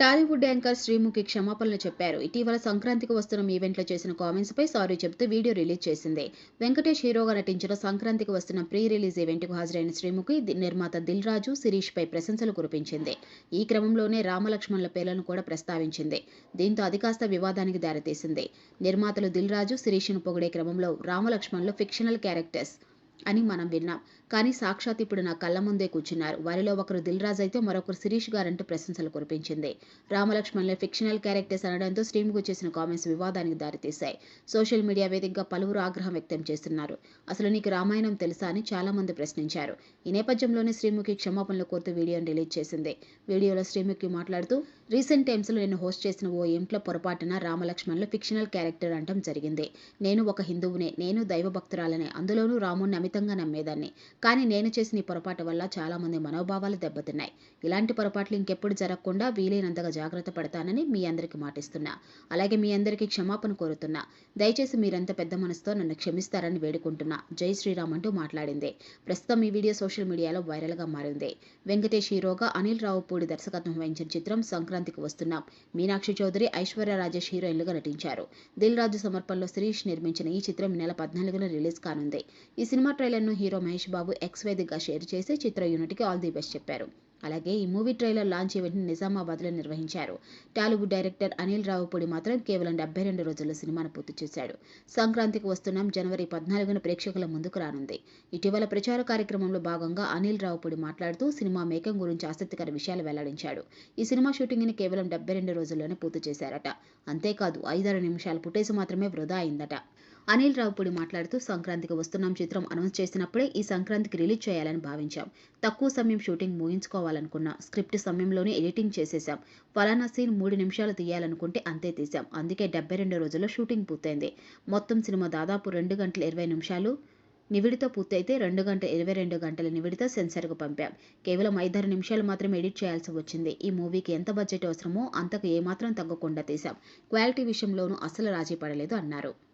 Tollywood anchor Sreemukhi క్షమాపణలు చెప్పారు. ఇటీవల సంక్రాంతికి వస్తున్న ఈవెంట్లో చేసిన కామెంట్స్ పై సారీ చెబుతూ వీడియో రిలీజ్ చేసింది. వెంకటేష్ హీరోగా నటించిన సంక్రాంతికి వస్తున్న ప్రీ రిలీజ్ ఈవెంట్కు హాజరైన శ్రీముఖి నిర్మాత దిల్ రాజు శిరీష్ పై ప్రశంసలు కురిపించింది. ఈ క్రమంలోనే రామలక్ష్మణుల పేర్లను కూడా ప్రస్తావించింది. దీంతో అది కాస్త వివాదానికి దారితీసింది. నిర్మాతలు దిల్ రాజు శిరీష్ను పొగిడే క్రమంలో రామలక్ష్మణులు ఫిక్షనల్ క్యారెక్టర్స్ అని మనం విన్నాం. కానీ సాక్షాత్ ఇప్పుడు నా కళ్ళ ముందే కూర్చున్నారు. వారిలో ఒకరు దిల్ రాజ్ అయితే మరొకరు శిరీష్ గారంటూ ప్రశంసలు కురిపించింది. రామలక్ష్మణుల ఫిక్షనల్ క్యారెక్టర్స్ అనడంతో శ్రీముఖి చేసిన కామెంట్స్ వివాదానికి దారితీశాయి. సోషల్ మీడియా వేదికగా పలువురు ఆగ్రహం వ్యక్తం చేస్తున్నారు. అసలు నీకు రామాయణం తెలుసా అని చాలా మంది ప్రశ్నించారు. ఈ నేపథ్యంలోనే శ్రీముఖి క్షమాపణలు కోరుతూ వీడియోను రిలీజ్ చేసింది. వీడియోలో శ్రీముఖి మాట్లాడుతూ రీసెంట్ టైమ్స్లో నేను హోస్ట్ చేసిన ఓ ఇంట్లో పొరపాటున రామలక్ష్మణ్లు ఫిక్షనల్ క్యారెక్టర్ అంటం జరిగింది. నేను ఒక హిందువునే నేను దైవభక్తురాలనే. అందులోనూ రాముణ్ణి అమితంగా నమ్మేదాన్ని. కానీ నేను చేసిన ఈ పొరపాటు వల్ల చాలా మంది మనోభావాలు దెబ్బతిన్నాయి. ఇలాంటి పొరపాట్లు ఇంకెప్పుడు జరగకుండా వీలైనంతగా జాగ్రత్త పడతానని మీ అందరికీ మాటిస్తున్నా. అలాగే మీ అందరికీ క్షమాపణ కోరుతున్నా. దయచేసి మీరంత పెద్ద మనసుతో నన్ను క్షమిస్తారని వేడుకుంటున్నా. జై శ్రీరామ్ అంటూ మాట్లాడింది. ప్రస్తుతం ఈ వీడియో సోషల్ మీడియాలో వైరల్గా మారింది. వెంకటేష్ హీరోగా అనిల్ రావుపూడి దర్శకత్వం వహించిన చిత్రం సంక్రాంతికి వస్తున్నాం. మీనాక్షి చౌదరి ఐశ్వర్య రాజేష్ హీరోయిన్లుగా నటించారు. దిల్ రాజు సమర్పణలో శిరీష్ నిర్మించిన ఈ చిత్రం నెల పద్నాలుగున రిలీజ్ కానుంది. ఈ సినిమా ట్రైలర్ను హీరో మహేష్ బాబు ఎక్స్ వేదికగా షేర్ చేసి చిత్ర యూనిట్కి ఆల్ ది బెస్ట్ చెప్పారు. అలాగే ఈ మూవీ ట్రైలర్ లాంచ్ ఈవెంట్ని నిజామాబాద్లో నిర్వహించారు. టాలీవుడ్ డైరెక్టర్ అనిల్ రావుపూడి మాత్రం కేవలం డెబ్బై రెండు రోజుల్లో సినిమాను పూర్తి చేశాడు. సంక్రాంతికి వస్తున్నాం జనవరి పద్నాలుగున ప్రేక్షకుల ముందుకు రానుంది. ఇటీవల ప్రచార కార్యక్రమంలో భాగంగా అనిల్ రావుపూడి మాట్లాడుతూ సినిమా మేకింగ్ గురించి ఆసక్తికర విషయాలు వెల్లడించాడు. ఈ సినిమా షూటింగ్ని కేవలం డెబ్బై రెండు రోజుల్లోనే పూర్తి చేశారట. అంతేకాదు ఐదారు నిమిషాల ఫుటేజ్ మాత్రమే వృధా అయిందట. అనిల్ రావుపూడి మాట్లాడుతూ సంక్రాంతికి వస్తున్నాం చిత్రం అనౌన్స్ చేసినప్పుడే ఈ సంక్రాంతికి రిలీజ్ చేయాలని భావించాం. తక్కువ సమయం షూటింగ్ ముగించుకోవాలనుకున్నా స్క్రిప్ట్ సమయంలోనే ఎడిటింగ్ చేసేసాం ఫలానా సీన్ మూడు నిమిషాలు తీయాలనుకుంటే అంతే తీసాం అందుకే డెబ్బై రెండు రోజుల్లో షూటింగ్ పూర్తయింది. మొత్తం సినిమా దాదాపు రెండు గంటల ఇరవై నిమిషాలు. నివిడితో పూర్తయితే రెండు గంటల ఇరవై రెండు గంటల నివిడితో సెన్సర్కు పంపాం. కేవలం ఐదారు నిమిషాలు మాత్రం ఎడిట్ చేయాల్సి వచ్చింది. ఈ మూవీకి ఎంత బడ్జెట్ అవసరమో అంతకు ఏమాత్రం తగ్గకుండా తీసాం క్వాలిటీ విషయంలోనూ అస్సలు రాజీ పడలేదు అన్నారు.